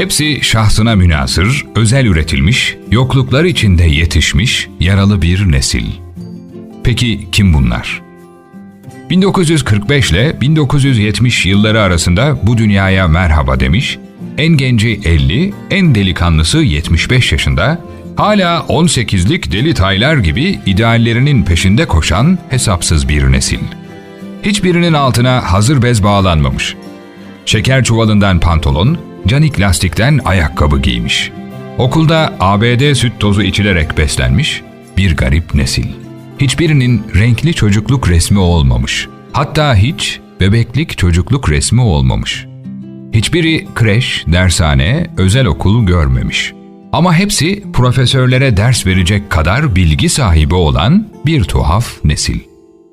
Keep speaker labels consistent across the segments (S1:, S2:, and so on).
S1: Hepsi şahsına münasır, özel üretilmiş, yokluklar içinde yetişmiş, yaralı bir nesil. Peki kim bunlar? 1945 ile 1970 yılları arasında bu dünyaya merhaba demiş, en genci 50, en delikanlısı 75 yaşında, hala 18'lik deli taylar gibi ideallerinin peşinde koşan hesapsız bir nesil. Hiçbirinin altına hazır bez bağlanmamış. Şeker çuvalından pantolon, canik lastikten ayakkabı giymiş. Okulda ABD süt tozu içilerek beslenmiş bir garip nesil. Hiçbirinin renkli çocukluk resmi olmamış. Hatta hiç bebeklik çocukluk resmi olmamış. Hiçbiri kreş, dershane, özel okul görmemiş. Ama hepsi profesörlere ders verecek kadar bilgi sahibi olan bir tuhaf nesil.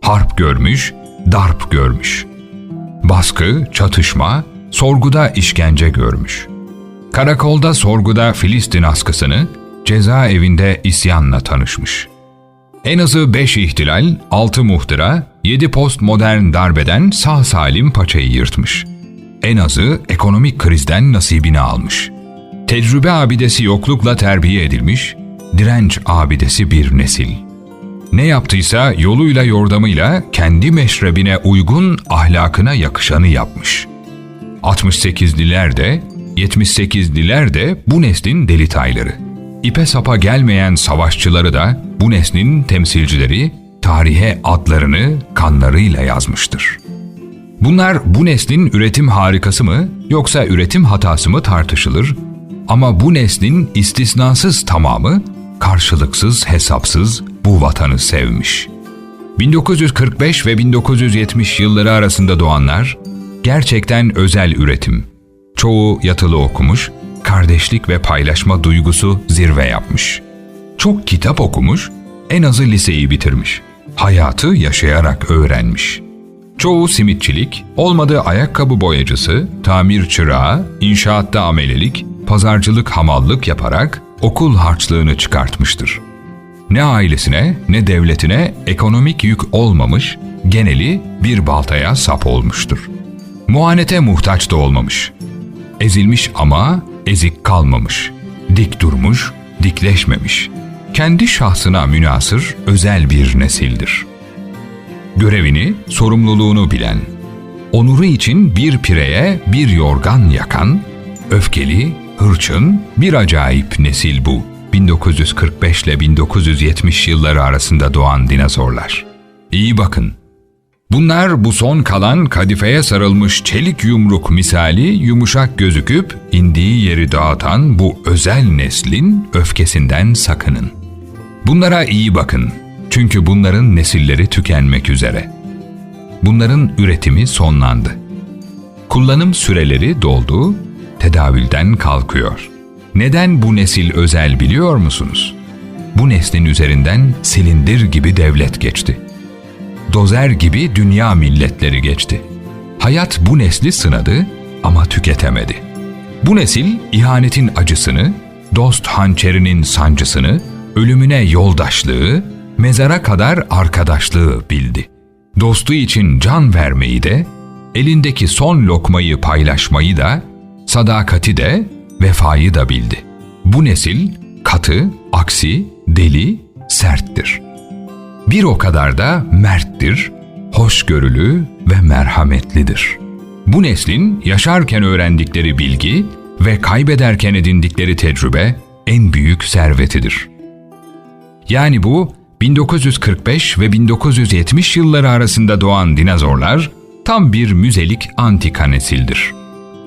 S1: Harp görmüş, darp görmüş. Baskı, çatışma, sorguda işkence görmüş. Karakolda sorguda Filistin askısını, cezaevinde isyanla tanışmış. En azı 5 ihtilal, 6 muhtıra, 7 postmodern darbeden sağ salim paçayı yırtmış. En azı ekonomik krizden nasibini almış. Tecrübe abidesi yoklukla terbiye edilmiş, direnç abidesi bir nesil. Ne yaptıysa yoluyla yordamıyla kendi meşrebine uygun ahlakına yakışanı yapmış. 68'liler de, 78'liler de bu neslin delitayları. İpe sapa gelmeyen savaşçıları da bu neslin temsilcileri tarihe adlarını kanlarıyla yazmıştır. Bunlar bu neslin üretim harikası mı yoksa üretim hatası mı tartışılır ama bu neslin istisnasız tamamı karşılıksız hesapsız bu vatanı sevmiş. 1945 ve 1970 yılları arasında doğanlar gerçekten özel üretim. Çoğu yatılı okumuş, kardeşlik ve paylaşma duygusu zirve yapmış. Çok kitap okumuş, en azı liseyi bitirmiş. Hayatı yaşayarak öğrenmiş. Çoğu simitçilik, olmadığı ayakkabı boyacısı, tamir çırağı, inşaatta amelelik, pazarcılık hamallık yaparak okul harçlığını çıkartmıştır. Ne ailesine ne devletine ekonomik yük olmamış, geneli bir baltaya sap olmuştur. Muhanete muhtaç da olmamış. Ezilmiş ama ezik kalmamış. Dik durmuş, dikleşmemiş. Kendi şahsına münasır özel bir nesildir. Görevini, sorumluluğunu bilen, onuru için bir pireye bir yorgan yakan, öfkeli, hırçın bir acayip nesil bu. 1945 ile 1970 yılları arasında doğan dinozorlar. İyi bakın. Bunlar bu son kalan kadifeye sarılmış çelik yumruk misali yumuşak gözüküp indiği yeri dağıtan bu özel neslin öfkesinden sakının. Bunlara iyi bakın. Çünkü bunların nesilleri tükenmek üzere. Bunların üretimi sonlandı. Kullanım süreleri doldu, tedavülden kalkıyor. Neden bu nesil özel biliyor musunuz? Bu neslin üzerinden silindir gibi devlet geçti. Dozer gibi dünya milletleri geçti. Hayat bu nesli sınadı ama tüketemedi. Bu nesil ihanetin acısını, dost hançerinin sancısını, ölümüne yoldaşlığı, mezara kadar arkadaşlığı bildi. Dostu için can vermeyi de, elindeki son lokmayı paylaşmayı da, sadakati de, vefayı da bildi. Bu nesil katı, aksi, deli, serttir. Bir o kadar da merttir, hoşgörülü ve merhametlidir. Bu neslin yaşarken öğrendikleri bilgi ve kaybederken edindikleri tecrübe en büyük servetidir. Yani bu 1945 ve 1970 yılları arasında doğan dinozorlar tam bir müzelik antika nesildir.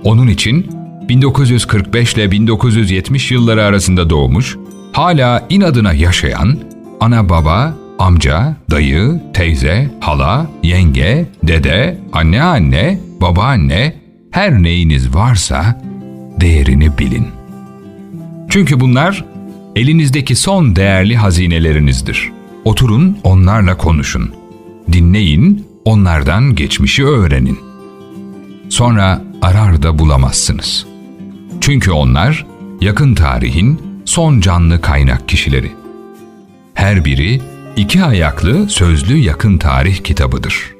S1: Onun için 1945 ile 1970 yılları arasında doğmuş, hala inadına yaşayan ana baba, amca, dayı, teyze, hala, yenge, dede, anneanne, babaanne, her neyiniz varsa değerini bilin. Çünkü bunlar elinizdeki son değerli hazinelerinizdir. Oturun onlarla konuşun. Dinleyin, onlardan geçmişi öğrenin. Sonra arar da bulamazsınız. Çünkü onlar yakın tarihin son canlı kaynak kişileri. Her biri iki ayaklı sözlü yakın tarih kitabıdır.